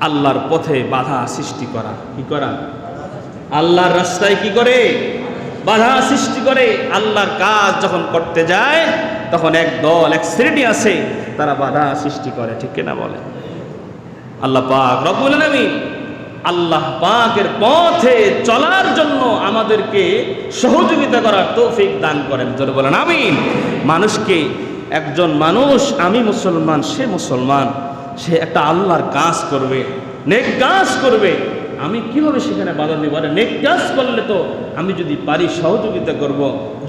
আল্লাহর পথে বাধা সৃষ্টি করা। কি করা? আল্লাহর রাস্তায় কি করে? বাধা সৃষ্টি করে। আল্লাহর কাজ যখন করতে যায়, তখন এক দল, এক শ্রেণি আছে, তারা বাধা সৃষ্টি করে। ঠিক কিনা বলে আল্লাহ পাক রব্বুল আলামিন আল্লাহ পাকের পথে চলার জন্য আমাদেরকে সহযোগিতা করার তৌফিক দান করেন। যদি বলেন, আমিন। মানুষকে, একজন মানুষ, আমি মুসলমান, সে মুসলমান। সে একটা আল্লাহর কাজ করবে, নেক কাজ করবে। আমি কীভাবে সেখানে বাধা দিব? আরে, নেক কাজ করলে তো আমি যদি পারি সহযোগিতা করব।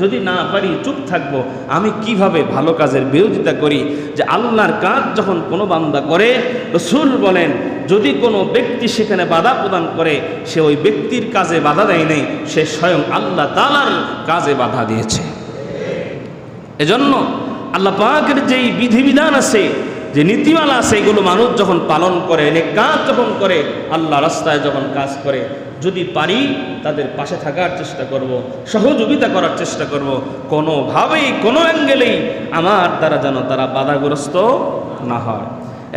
যদি না পারি চুপ থাকব, আমি কীভাবে ভালো কাজের বিরোধিতা করি? যে আল্লাহর কাজ যখন কোনো বান্দা করে, রসুল বলেন, যদি কোনো ব্যক্তি সেখানে বাধা প্রদান করে, সে ওই ব্যক্তির কাজে বাধা দেয় নাই, সে স্বয়ং আল্লাহ তালার কাজে বাধা দিয়েছে। এজন্য আল্লাহ পাকের যেই বিধিবিধান আছে যে নীতিমালা এগুলো মানুষ যখন পালন করে নেক কাজ যখন করে, আল্লাহ রাস্তায় যখন কাজ করে, যদি পারি তাদের পাশে থাকার চেষ্টা করব, সহযোগিতা করার চেষ্টা করব, কোনোভাবেই, কোনো অ্যাঙ্গেলেই আমার দ্বারা যেন তারা বাধাগ্রস্ত না হয়।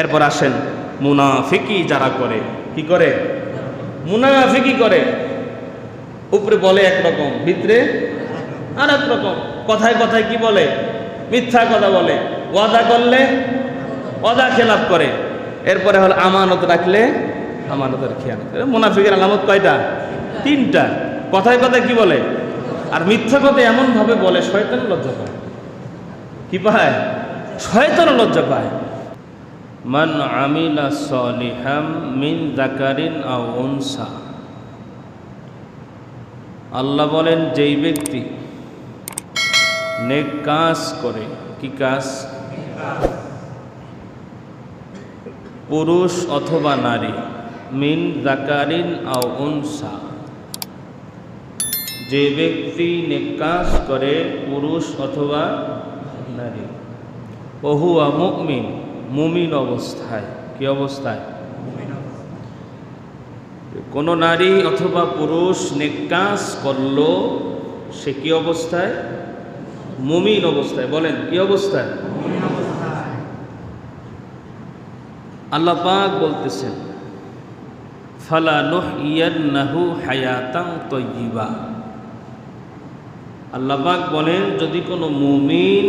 এরপর আসেন মুনাফিকি যারা করে, কি করে? মুনাফিকি করে। উপরে বলে একরকম, ভিতরে আর রকম। কথায় কথায় কি বলে? মিথ্যা কথা বলে। ওয়াদা করলে ওয়াদা খেলাপ করে। এরপরে হল আমানত রাখলে আমানতের করে মুনাফিকের আলামত কয়টা? তিনটা। কথায় কথায় কি বলে? আর মিথ্যা কথা এমনভাবে বলে শয়তান লজ্জা পায়। কি পায়? শয়তান লজ্জা পায়। মান আমিলা সলিহাম মিন জাকারিন আও উনসা। আল্লাহ বলেন, যেই ব্যক্তি নেক কাজ করে, কি কাজ? পুরুষ অথবা নারী, মিন জাকারিন আও উনসা। যে ব্যক্তি নেক কাজ করে পুরুষ অথবা নারী, ওহুয়া মুমিন মুমিন অবস্থায়। কি অবস্থায়? কোনো নারী অথবা পুরুষ নেকাজ করল, সে কি অবস্থায়? মুমিন অবস্থায়। বলেন, কি অবস্থায়? আল্লাহ পাক বলতেছেন, ফালা নুহ ইয়ান্নাহু হায়াতাং তৈবা আল্লাহ পাক বলেন, যদি কোনো মুমিন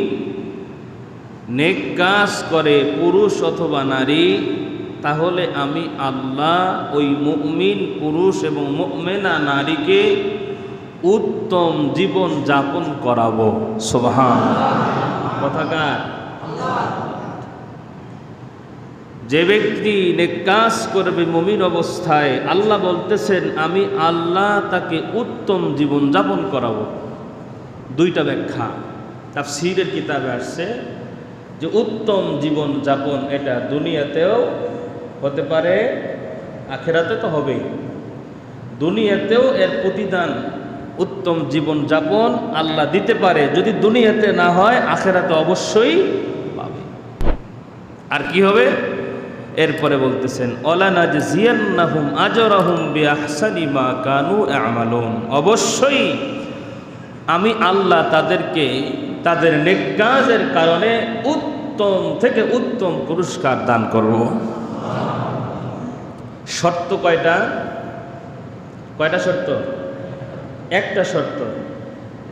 নেক কাজ করে, পুরুষ অথবা নারী, তাহলে আমি আল্লাহ ওই মুমিন, পুরুষ এবং মুমিনা নারীকে উত্তম জীবন যাপন করাবো। সোভান কথাকার যে ব্যক্তি নেক কাজ করবে মমিন অবস্থায়, আল্লাহ বলতেছেন, আমি আল্লাহ তাকে উত্তম জীবন যাপন করাবো। দুইটা ব্যাখ্যা। তার সিরের কিতাবে আসছে যে উত্তম জীবন যাপন এটা দুনিয়াতেও হতে পারে, আখেরাতে তো হবেই। দুনিয়াতেও এর প্রতিদান উত্তম জীবন যাপন আল্লাহ দিতে পারে। যদি দুনিয়াতে না হয়, আখেরাতে অবশ্যই পাবে। আর কি হবে? এরপরে বলতেছেন অলানাজ জিয়ান্নাহুম আজরাহুম বিআহসানি মা কানু আমালুন। অবশ্যই আমি আল্লাহ তাদেরকে তাদের নেকাজের কারণে উত্তম থেকে উত্তম পুরস্কার দান করব। শর্ত কয়টা? কয়টা শর্ত? একটা শর্ত।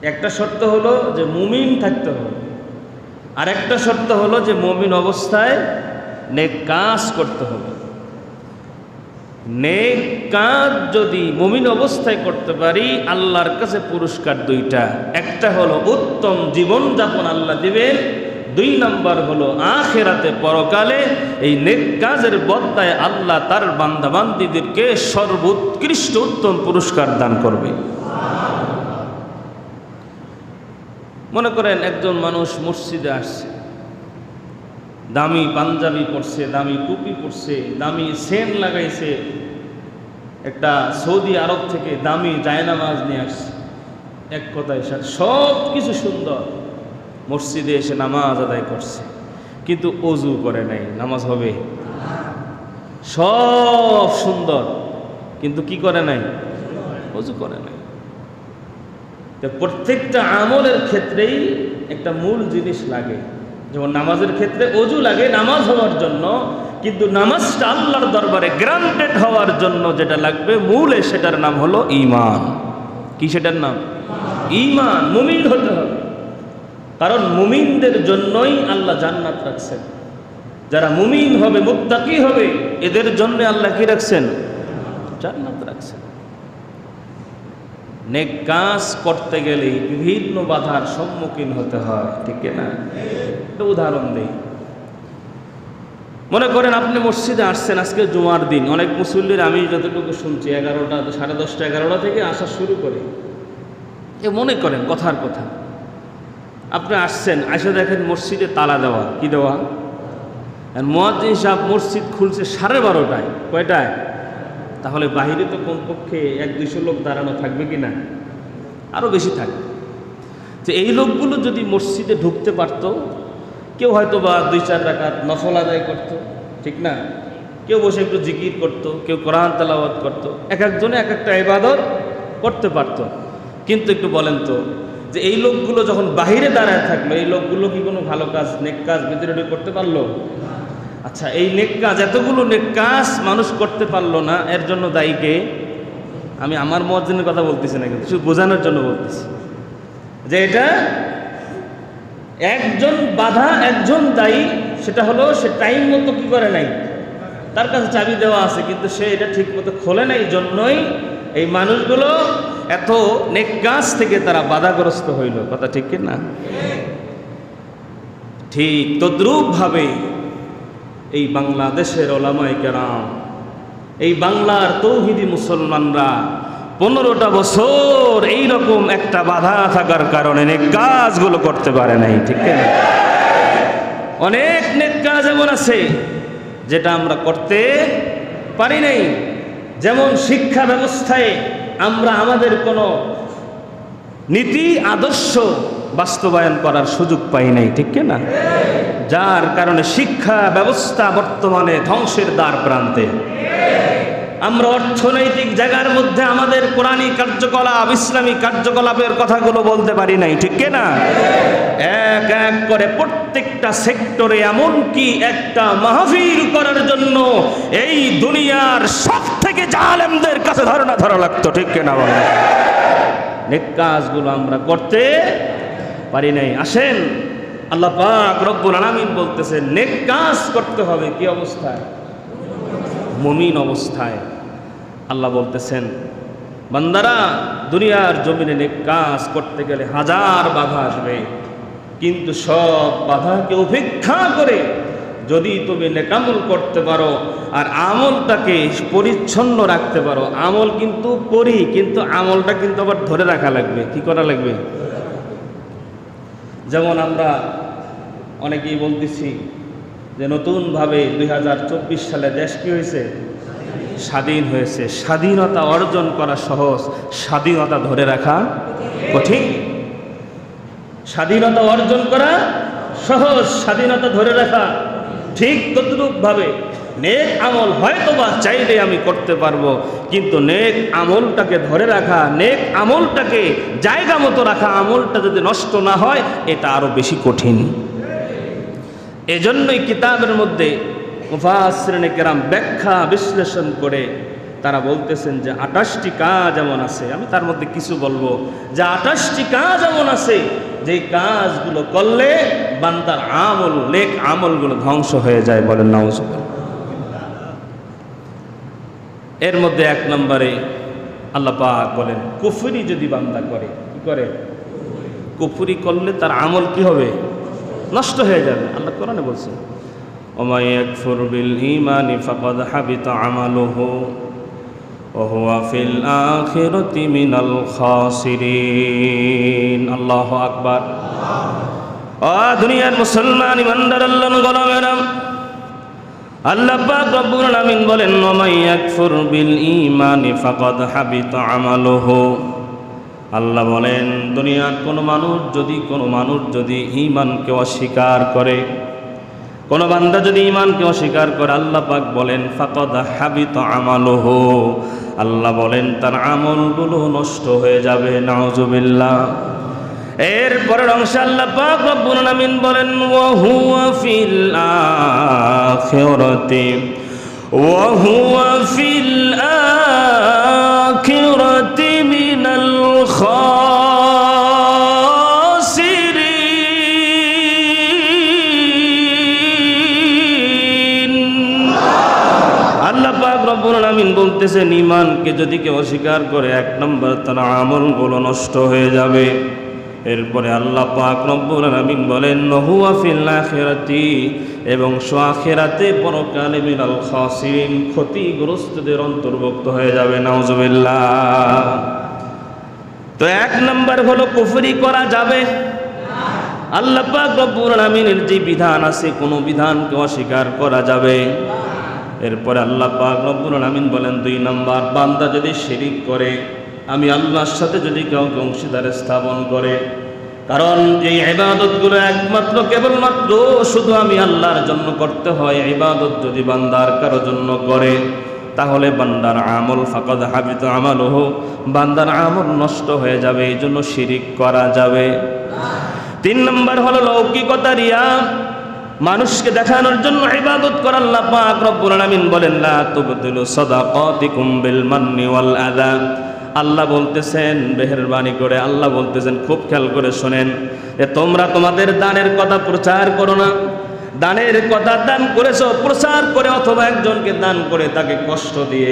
একটা শর্ত হলো যে মুমিন থাকতে হবে। আর একটা শর্ত হলো যে মুমিন অবস্থায় নেক কাজ করতে হবে। নেক কাজ যদি মুমিন অবস্থায় করতে পারি, আল্লাহর কাছে পুরস্কার দুইটা। একটা হলো উত্তম জীবন যাপন আল্লাহ দিবেন। দুই নম্বর হলো আখেরাতে পরকালে এই নেক কাজের বদলায় আল্লাহ তার বান্দাবান্দিদেরকে সর্বোৎকৃষ্ট উত্তম পুরস্কার দান করবে। মনে করেন একজন মানুষ মসজিদে আসছে। দামি পাঞ্জাবি পরছে, দামি টুপি পরছে, দামি সেন লাগাইছে। একটা সৌদি আরব থেকে দামি জায়নামাজ নিয়ে আসছে। এক কথায় সব কিছু সুন্দর। মসজিদে এসে নামাজ আদায় করছে, কিন্তু অজু করে নাই। নামাজ হবে? সব সুন্দর, কিন্তু কি করে নাই? অজু করে নাই। তো প্রত্যেকটা আমলের ক্ষেত্রেই একটা মূল জিনিস লাগে। যেমন নামাজের ক্ষেত্রে অজু লাগে নামাজ হওয়ার জন্য, কিন্তু নামাজটা আল্লাহর দরবারে গ্রান্টেড হওয়ার জন্য যেটা লাগবে, মূলে সেটার নাম হলো ইমান কি সেটার নাম? ইমান মুমিন হতে হবে। কারণ মুমিনদের জন্যই আল্লাহ জান্নাত রাখছেন। যারা মুমিন হবে, মুত্তাকি হবে, এদের জন্য আল্লাহ কি রাখছেন? জান্নাত রাখছেন। নেক কাজ করতে গেলে বিভিন্ন বাধার সম্মুখীন হতে হয়, ঠিক না একটা উদাহরণ দিই। মনে করেন আপনি মসজিদে আসছেন, আজকে জুমার দিন, অনেক মুসল্লির আমি যতটুকু শুনছি, এগারোটা সাড়ে দশটা, এগারোটা থেকে আসা শুরু করে। এ মনে করেন কথার কথা। আপনি আসছেন, আসে দেখেন মসজিদে তালা দেওয়া, কি দেওয়া? আর সাহেব মসজিদ খুলছে সাড়ে বারোটায়, কয়টায়? তাহলে বাহিরে তো কমপক্ষে এক দুইশো লোক দাঁড়ানো থাকবে কি না? আরও বেশি থাকবে। তো এই লোকগুলো যদি মসজিদে ঢুকতে পারত, কেউ হয়তো বা দুই চার রাকাত নফল আদায় করতো, ঠিক না? কেউ বসে একটু জিকির করত, কেউ কোরআন তেলাওয়াত করত, এক একজনে এক একটা ইবাদত করতে পারত। কিন্তু একটু বলেন তো, যে এই লোকগুলো যখন বাহিরে দাঁড়ায় থাকল, এই লোকগুলো কি কোনো ভালো কাজ, নেক কাজ ভিতরে করতে পারল? আচ্ছা এই নেক কাজ, এতগুলো নেক কাজ মানুষ করতে পারল না, এর জন্য দায়ীকে আমি আমার মজ্জিনের কথা বলতেছি না কিন্তু, শুধু বোঝানোর জন্য বলতেছি। যে এটা একজন বাধা, একজন দায়ী, সেটা হলো সে টাইম মতো কি করে নাই? তার কাছে চাবি দেওয়া আছে, কিন্তু সে এটা ঠিক মতো খোলে নাই, জন্যই এই মানুষগুলো এত নেক কাজ থেকে তারা বাধাগ্রস্ত হইল। কথা ঠিক না? ঠিক তদ্রূপভাবে এই বাংলাদেশের ওলামাই কেরাম, এই বাংলার তৌহিদি মুসলমানরা পনেরোটা বছর এই রকম একটা বাধা থাকার কারণে নেক কাজগুলো করতে পারে নাই, ঠিক অনেক নেক কাজ এমন আছে যেটা আমরা করতে পারি নাই। যেমন শিক্ষা ব্যবস্থায় আমরা আমাদের কোনো নীতি, আদর্শ বাস্তবায়ন করার সুযোগ পাই নাই, ঠিক না? যার কারণে শিক্ষা ব্যবস্থা বর্তমানে ধ্বংসের দ্বার প্রান্তে। আমরা অর্থনৈতিক জায়গার মধ্যে আমাদের কোরআনী কার্যকলাপ, ইসলামী কার্যকলাপের কথাগুলো বলতে পারি নাই, ঠিক না? এক এক করে প্রত্যেকটা সেক্টরে এমনকি একটা মাহফিল করার জন্য এই দুনিয়ার সব থেকে জালেমদের কাছে ধারণা ধরা লাগতো, ঠিক না বলে? কাজগুলো আমরা করতে পারি নাই। আসেন। আল্লাহ পাক রব্বুল আলামিন বলতেছেন নেক কাজ করতে হবে। কি অবস্থায়? মমিন অবস্থায়। আল্লাহ বলতেছেন, বান্দারা, দুনিয়ার জমিনে নেক কাজ করতে গেলে হাজার বাধা আসবে। কিন্তু সব বাধাকে উপেক্ষা করে যদি তুমি নেকামল করতে পারো আর আমলটাকে পরিচ্ছন্ন রাখতে পারো, আমল কিন্তু করি কিন্তু আমলটা কিন্তু আবার ধরে রাখা লাগবে। কি করা লাগবে? যেমন আমরা অনেকেই বলতেছি যে নতুনভাবে দুই হাজার চব্বিশ সালে দেশ কি হয়েছে? স্বাধীন হয়েছে। স্বাধীনতা অর্জন করা সহজ, স্বাধীনতা ধরে রাখা কঠিন। স্বাধীনতা অর্জন করা সহজ, স্বাধীনতা ধরে রাখা ঠিক তদ্রূপভাবে নেক আমল হয়তো বা চাইলে আমি করতে পারব, কিন্তু নেক আমলটাকে ধরে রাখা, নেক আমলটাকে জায়গা মতো রাখা, আমলটা যদি নষ্ট না হয়, এটা আরও বেশি কঠিন। এজন্যই কিতাবের মধ্যে মুফাসরিনে কেরাম ব্যাখ্যা বিশ্লেষণ করে তারা বলতেছেন যে আটাশটি কাজ এমন আছে, আমি তার মধ্যে কিছু বলব। যে আটাশটি কাজ এমন আছে যে কাজগুলো করলে বান্দার আমল লেক আমলগুলো ধ্বংস হয়ে যায় বলেন নাউজ এর মধ্যে এক নম্বরে আল্লাপাক বলেন, কুফুরি যদি বান্দা করে, কি করে? কুফুরি করলে তার আমল কি হবে? নষ্ট হয়ে যাবে। আল্লাহ কোরআনে বলছেন আল্লাহ আকবার। দুনিয়ার মুসলমান ইমানদার আল্লাহ গোলামেরাম আল্লাহ পাক রব্বুল আলামিন বলেন ওমাই ইয়াকফুর বিল ঈমানি ফাকাদ হাবিতা আমালুহু। আল্লাহ বলেন, দুনিয়ার কোনো মানুষ যদি, কোনো মানুষ যদি ঈমানকে অস্বীকার করে, কোনো বান্দা যদি ঈমানকে অস্বীকার করে, আল্লাহ পাক বলেন, ফাকাদ হাবিতা আমালুহু। আল্লাহ বলেন, তার আমলগুলো নষ্ট হয়ে যাবে, নাউজুবিল্লাহ। এরপরের অংশে আল্লাহ পাক রব্বুল আলামিন বলেন, ওয়া হুয়া ফিল আখিরাতি, ওয়া হুয়া ফিল আখিরাতি মিনাল খাসিরিন। আল্লাহ পাক রব্বুল আলামিন বলতেছেন, ঈমানকে যদি কেউ অস্বীকার করে, এক নম্বর তার আমলগুলো নষ্ট হয়ে যাবে। এরপরে আল্লাহ পাক রব্বুল আলামিন বলেন নহুয়া ফিল আখিরাতি এবং সোয়াখিরাতে পরকালে মিনাল খাসিরিন, ক্ষতিগ্রস্তদের অন্তর্ভুক্ত হয়ে যাবে। নাউজুবিল্লাহ। তো এক নম্বর হলো কুফরি করা যাবে। আল্লাহ পাক রব্বুল আলামিনের যে বিধান আছে, কোনো বিধানকে অস্বীকার করা যাবে। এরপরে আল্লাহ পাক রব্বুল আলামিন বলেন, দুই নাম্বার, বান্দা যদি শিরিক করে আমি আল্লাহর সাথে যদি কাউকে অংশীদারে স্থাপন করে, কারণ এই ইবাদতগুলো একমাত্র, কেবলমাত্র শুধু আমি আল্লাহর জন্য করতে হয়, ইবাদত যদি বান্দার কারও জন্য করে, তাহলে বান্দার আমল ফাকদ হাবিত আমল বান্দার আমল নষ্ট হয়ে যাবে, এই জন্য শিরিক করা যাবে। তিন নম্বর হলো লৌকিকতা রিয়া। মানুষকে দেখানোর জন্য ইবাদত করা আল্লাহ পাক রব্বুল আলামিন বলেন, লা তুবতিলু সাদাকাতিকুম বিল মান্নি ওয়াল আযা। আল্লাহ বলতেছেন, মেহেরবানি করে আল্লাহ বলতেছেন, খুব খেয়াল করে শোনেন। যে তোমরা তোমাদের দানের কথা প্রচার করো না। দানের কথা দান করেছ, প্রচার করে অথবা একজনকে দান করে তাকে কষ্ট দিয়ে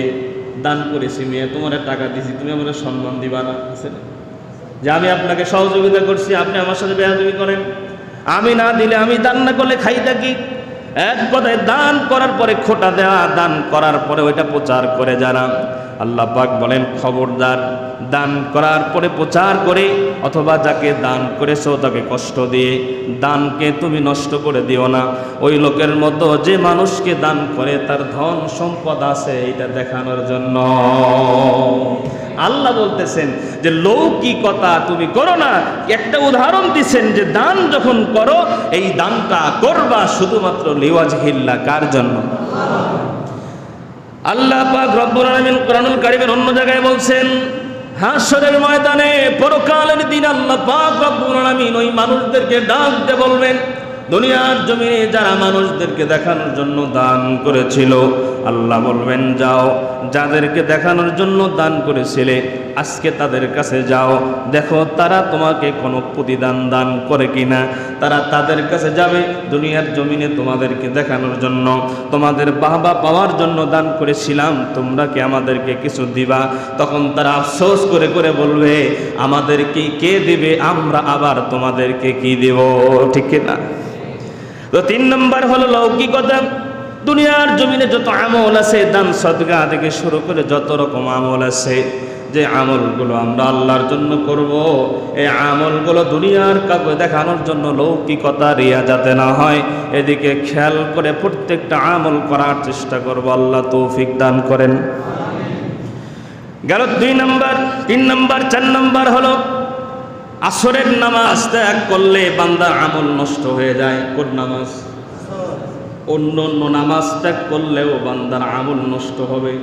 দান করেছি মেয়ে, তোমার টাকা দিছি, তুমি আমার সম্মান দিবা না যে আমি আপনাকে সহযোগিতা করছি, আপনি আমার সাথে বেয়াদবি করেন। আমি না দিলে আমি দান না করলে খাই থাকি। এক কথায় দান করার পরে খোটা দেওয়া দান করার পরে ওইটা প্রচার করে যারা। আল্লাহ পাক বলেন, খবরদার দান করার পরে প্রচার করে, অথবা যাকে দান করেছ তাকে কষ্ট দিয়ে, দানকে তুমি নষ্ট করে দিও না। ওই লোকের মতো যে মানুষকে দান করে, তার ধন সম্পদ আছে এটা দেখানোর জন্য। আল্লাহ বলতেছেন যে, লৌকিকতা তুমি করো না। একটা উদাহরণ দিচ্ছেন যে, দান যখন করো, এই দানটা করবা শুধুমাত্র লিওয়াজ হিল্লা কার জন্য? আল্লাহ পাক রব্বুল আলামিন কোরআনুল কারীমের অন্য জায়গায় বলছেন, হাসরের ময়দানে পরকালের দিন আল্লাহ পাক রব্বুল আলামিন ওই মানুষদেরকে ডাকতে বলবেন, দুনিয়ার জমিনে যারা মানুষদেরকে দেখানোর জন্য দান করেছিল আল্লাহ বলবেন, যাও, যাদেরকে দেখানোর জন্য দান করেছিলে, আজকে তাদের কাছে যাও। দেখো, তারা তোমাকে কোনো প্রতিদান দান করে কিনা। তারা তাদের কাছে যাবে দুনিয়ার জমিনে তোমাদেরকে দেখানোর জন্য। তোমাদের বাহবা পাওয়ার জন্য দান করেছিলাম, তোমরা কি আমাদেরকে কিছু দিবা? তখন তারা আফসোস করে করে বলবে, আমাদেরকে কে দেবে? আমরা আবার তোমাদেরকে কি দেব? ঠিক না তো তিন নম্বর হলো লৌকিকতা দুনিয়ার জমিনে যত আমল আছে, দান সদগা থেকে শুরু করে যত রকম আমল আছে, যে আমলগুলো আমরা আল্লাহর জন্য করব, এই আমলগুলো দুনিয়ার কাউকে দেখানোর জন্য লৌকিকতা রিয়া যাতে না হয়, এদিকে খেয়াল করে প্রত্যেকটা আমল করার চেষ্টা করব, আল্লাহ তৌফিক দান করেন। গেল দুই নম্বর, তিন নম্বর, চার নম্বর হলো, আসরের নামাজ ত্যাগ করলে বান্দার আমল নষ্ট হয়ে যায়, কোন নামাজ? অন্য অন্য নামাজ ত্যাগ করলেও বান্দার আমল নষ্ট হবে।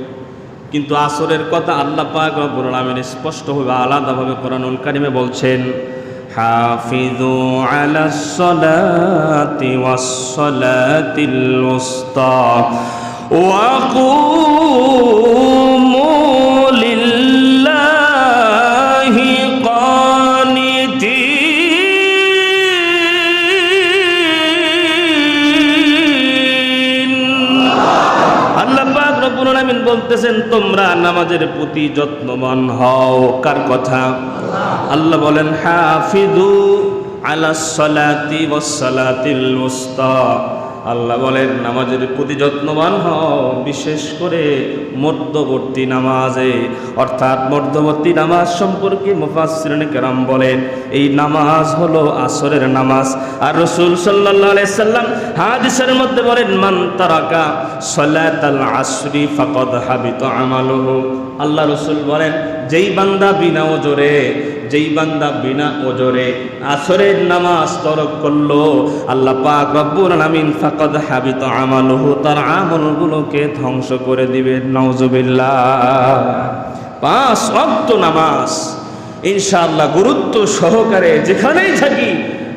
কিন্তু আসরের কথা আল্লাহ পাক রব্বুল আলামিন স্পষ্টভাবে আলাদাভাবে কোরআনুল কারিমে বলছেন হাফিজু আলাস সালাতি ওয়াস সালাতিল উস্তা ওয়া বলতেছেন, তোমরা নামাজের প্রতি যত্নবান হও। কার কথা? আল্লাহ বলেন হাফিদু আলা সালাতি ওয়াস সালাতিল উস্তা আল্লাহ বলেন, নামাজের প্রতি যত্নবান হও, বিশেষ করে মধ্যবর্তী নামাজে। অর্থাৎ মধ্যবর্তী নামাজ সম্পর্কে মুফাসসিরিন কেরাম বলেন, এই নামাজ হলো আসরের নামাজ। আর রসুল আলাইহি সাল্লাম হাদিসের মধ্যে বলেন, মান তারাকা সালাতাল আসরি ফাকাদ হাবিত আমালুহু। আল্লাহ রসুল বলেন, যেই বান্দা বিনা ওজরে যেই বান্দা বিনা ওজরে আসরের নামাজ তরক করল, আল্লাহ পাক রব্বুল আলামিন ফাকাদ হাবিত আমালুহু, তার আমলগুলোকে ধ্বংস করে দিবে নাউজুবিল্লাহ। পাঁচ ওয়াক্ত নামাজ। ইনশাআল্লাহ গুরুত্ব সহকারে যেখানেই থাকি,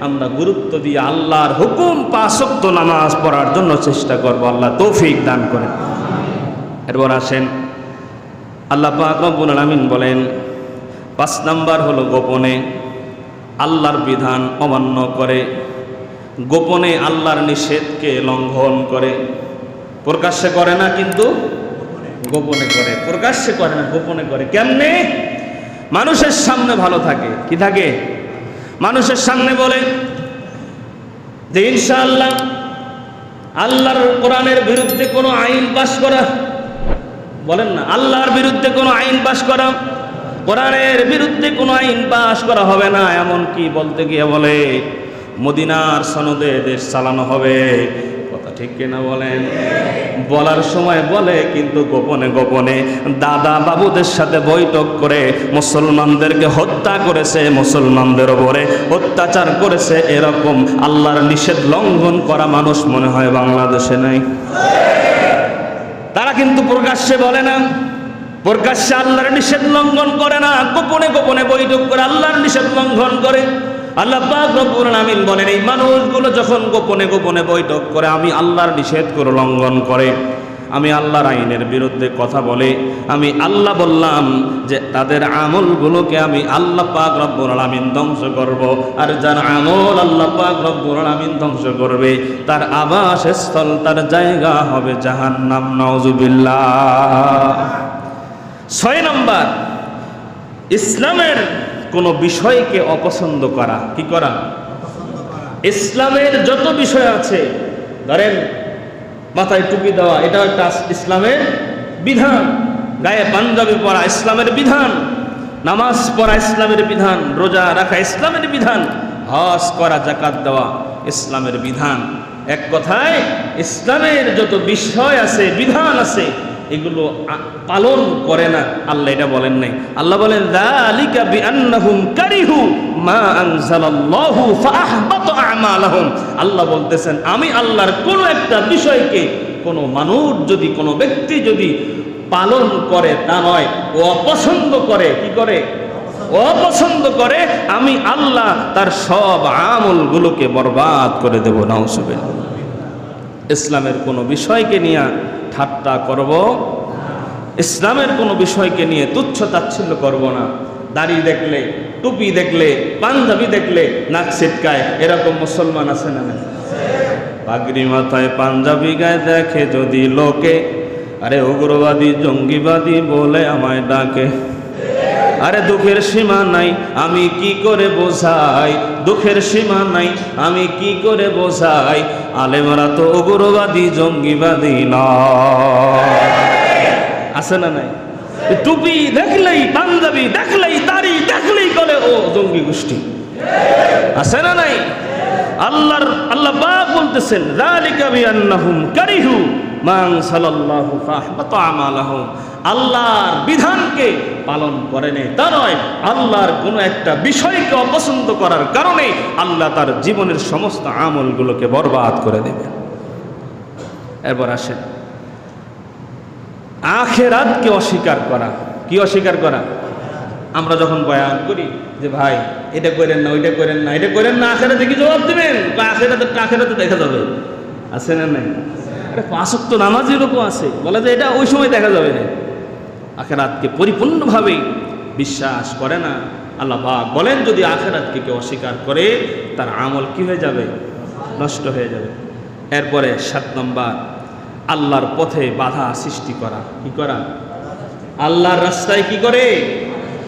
আমরা গুরুত্ব দিয়ে আল্লাহর হুকুম পাঁচক্ত নামাজ পড়ার জন্য চেষ্টা করব। আল্লাহ তৌফিক দান করেন। এরপর আসেন, আল্লাহ পাক রব্বুল আলামিন বলেন পাঁচ নাম্বার হলো গোপনে আল্লাহর বিধান অমান্য করে, গোপনে আল্লাহর নিষেধকে লঙ্ঘন করে। প্রকাশ্যে করে না কিন্তু গোপনে করে। প্রকাশ্যে করে না, গোপনে করে। কেমনে? মানুষের সামনে ভালো থাকে। কি থাকে? মানুষের সামনে বলে যে, ইনশাআল্লাহ আল্লাহর কোরআনের বিরুদ্ধে কোনো আইন পাশ করা, বলেন না, আল্লাহর বিরুদ্ধে কোনো আইন পাশ করা কোরআনের বিরুদ্ধে কোনো আইন পাশ করা হবে না এমন কি বলতে গিয়ে বলে, মদিনার সনদে দেশ চালানো হবে। কথা ঠিক কিনা বলেন? বলার সময় বলে, কিন্তু গোপনে গোপনে দাদা বাবুদের সাথে বৈঠক করে মুসলমানদেরকে হত্যা করেছে, মুসলমানদের ওপরে অত্যাচার করেছে, এরকম আল্লাহর নিষেধ লঙ্ঘন করা মানুষ মনে হয় বাংলাদেশে নাই। তারা কিন্তু প্রকাশ্যে বলে না। প্রকাশ্যে আল্লাহর নিষেধ লঙ্ঘন করে না, গোপনে গোপনে বৈঠক করে আল্লাহর নিষেধ লঙ্ঘন করে। আল্লাহ রব্বুল আমিন বলেন, এই মানুষগুলো যখন গোপনে গোপনে বৈঠক করে, আমি আল্লাহর নিষেধ করে লঙ্ঘন করে। আমি আল্লাহর আইনের বিরুদ্ধে কথা বলে, আমি আল্লাহ বললাম যে তাদের আমলগুলোকে আমি আল্লাহ পাক রব্বুল আলামিন ধ্বংস করব। আর যার আমল আল্লাহ পাক রব্বুল আলামিন ধ্বংস করবে, তার আবাসস্থল, তার জায়গা হবে জাহান্নাম। নাউজুবিল্লাহ। ছয় নম্বর, ইসলামের কোনো বিষয়কে অপছন্দ করা। কি করা? ইসলামের যত বিষয় আছে, ধরেন মাথায় টুপি দেওয়া এটা একটা ইসলামের বিধান। গায়ে পাঞ্জাবি পরা ইসলামের বিধান। নামাজ পড়া ইসলামের বিধান। রোজা রাখা ইসলামের বিধান। হজ করা জাকাত দেওয়া ইসলামের বিধান। এক কথায়, ইসলামের যত বিষয় আছে, বিধান আছে এগুলো পালন করে না। আল্লাহ এটা বলেন নাই। আল্লাহ বলেন যালিকা বিআন্নাহুম কারিহু মা আনজালাল্লাহু ফাআহবাতা আমালাহুম। আল্লাহ বলতেছেন, আমি আল্লাহর কোন একটা বিষয়কে, কোনো মানুষ যদি, কোনো ব্যক্তি যদি পালন করে তা নয়, ও অপছন্দ করে, কি করে? অপছন্দ করে, আমি আল্লাহ তার সব আমলগুলোকে বরবাদ করে দেব নাউসুবিল্লাহ ইসলামের কোনো বিষয়কে নিয়ে ঠাট্টা করব। ইসলামের কোনো বিষয়কে নিয়ে তুচ্ছ তাচ্ছিল্য করব না। দাড়ি দেখলে, টুপি দেখলে, পাঞ্জাবি দেখলে নাক ছিটকায়, এরকম মুসলমান আছে না? পাগড়ি মাথায় পাঞ্জাবি গায়ে দেখে যদি লোকে, আরে উগ্রবাদী, জঙ্গিবাদী বলে আমায় ডাকে। আরে দুঃখের সীমা নাই, আমি কি করে বোঝাই? দুঃখের সীমা নাই, আমি কি করে বোঝাই? আলেমরা তো উগ্রবাদী, জঙ্গিবাদী নয় আছে না নাই? টুপি দেখলেই পাঞ্জাবি, দেখলেই তারি দেখলেই বলে, ও জঙ্গি গোষ্ঠী। আছে না নাই? আল্লাহর আল্লাহ বা বলতেছেন রালিকা বিআন্নাহুম কারিহু। মান সাল্লাল্লাহু ফাহবাতা আমালাহুম আল্লাহর বিধানকে পালন করে নেই তা নয়, আল্লাহর কোনো একটা বিষয়কে অপছন্দ করার কারণে আল্লাহ তার জীবনের সমস্ত আমলগুলোকে বরবাদ করে দেবেন এরপর আসেন, আখেরাতকে অস্বীকার করা। কি অস্বীকার করা? আমরা যখন বয়ান করি যে, ভাই, এটা করেন না, ওইটা করেন না, এটা করেন না, আখেরাতে কি জবাব দেবেন? আখেরাতে আখেরাতে দেখা যাবে। আছে না নাই? আরে পাঁচক তো নামাজি লোকও আছে। বলে যে এটা ওই সময় দেখা যাবে না। আখেরাতকে পরিপূর্ণভাবে বিশ্বাস করে না। আল্লাহ পাক বলেন, যদি আখেরাতকে কেউ অস্বীকার করে, তার আমল কি হয়ে যাবে? নষ্ট হয়ে যাবে। এরপরে সাত নম্বর, আল্লাহর পথে বাধা সৃষ্টি করা। কি করা? আল্লাহর রাস্তায় কি করে?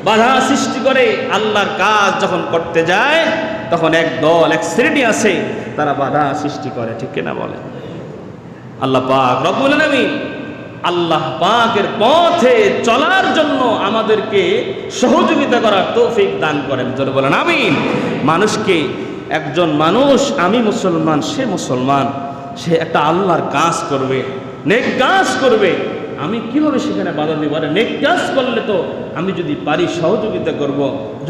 বাধা সৃষ্টি করে। আল্লাহর কাজ যখন করতে যায়, তখন এক দল, এক শ্রেণি আছে, তারা বাধা সৃষ্টি করে। ঠিক কিনা বলে আল্লাহ পাক রব্বুল আলামিন আল্লাহ পাকের পথে চলার জন্য আমাদেরকে সহযোগিতা করার তৌফিক দান করেন। যদি বলেন, আমিন। মানুষকে একজন মানুষ, আমি মুসলমান, সে মুসলমান, সে একটা আল্লাহর কাজ করবে, নেক কাজ করবে। আমি কীভাবে সেখানে বাধা দিব আরে নেক কাজ করলে তো আমি যদি পারি সহযোগিতা করব।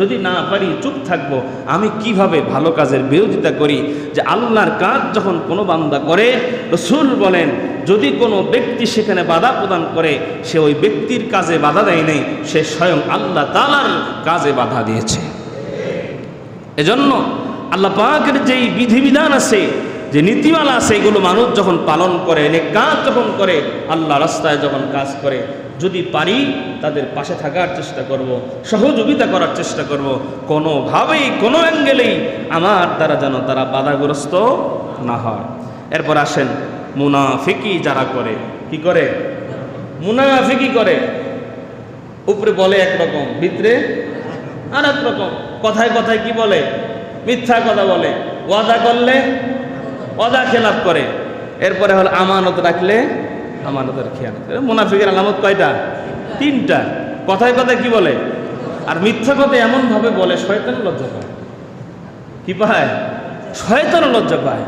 যদি না পারি চুপ থাকব, আমি কীভাবে ভালো কাজের বিরোধিতা করি যে আল্লাহর কাজ যখন কোনো বান্দা করে, রসুল বলেন, যদি কোনো ব্যক্তি সেখানে বাধা প্রদান করে, সে ওই ব্যক্তির কাজে বাধা দেয় নেই, সে স্বয়ং আল্লাহ তালার কাজে বাধা দিয়েছে এজন্য আল্লাহ পাকের যেই বিধিবিধান আছে যে নীতিমালা এগুলো মানুষ যখন পালন করে এনে কাজ যখন করে, আল্লাহ রাস্তায় যখন কাজ করে, যদি পারি তাদের পাশে থাকার চেষ্টা করব, সহযোগিতা করার চেষ্টা করব, কোনোভাবেই, কোনো অ্যাঙ্গেলেই আমার দ্বারা যেন তারা বাধাগ্রস্ত না হয়। এরপর আসেন মুনাফিকি যারা করে, কি করে? মুনাফিকি করে। উপরে বলে একরকম ভিতরে আর রকম। কথায় কথায় কি বলে? মিথ্যা কথা বলে। ওয়াদা করলে ওয়াদা খেলাপ করে। এরপরে হলো আমানত রাখলে আমানতের খেয়াল মুনাফিকের আলামত কয়টা? তিনটা। কথায় কথায় কি বলে? আর মিথ্যা কথা এমনভাবে বলে শয়তান লজ্জা পায়। কি পায়? শয়তান লজ্জা পায়।